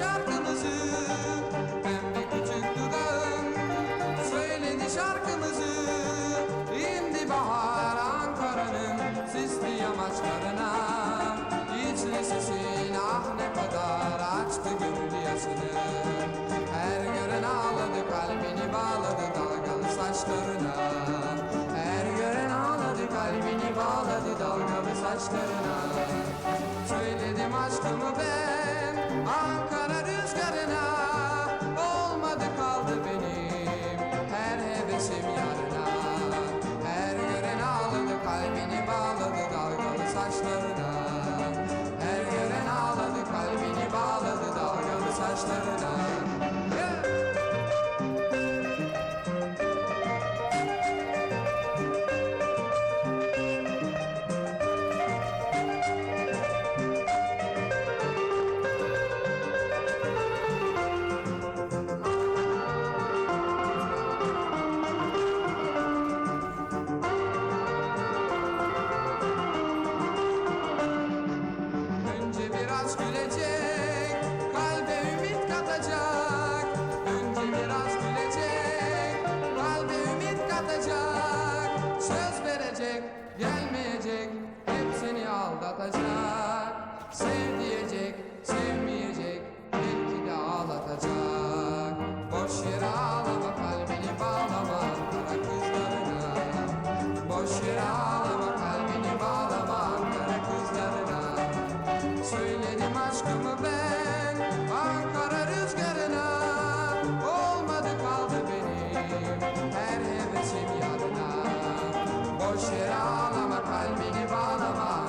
şarkımızı Pembe küçük dudağın. Söyledi şarkımızı İndi bahar Ankara'nın sisli yamaçlarına. İçli sesin ah ne kadar açtı gönül yaşını Her gören ağladı kalbini bağladı dalgalı saçlarına. Her gören ağladı kalbini bağladı dalgalı saçlarına. Söyledim aşkımı ben saçlarına Her gören ağladı kalbini bağladı dalgalı saçlarına Yeah! Aldatacak. Sev diyecek, sevmeyecek, belki de ağlatacak. Boş yere ağlama, kalbini bağlama Ankara kızlarına. Boş yere aşkımı ben Ankara rüzgarına. Olmadı kaldı benim her hevesim yarına Boş yere ağlama kalbini bağlama.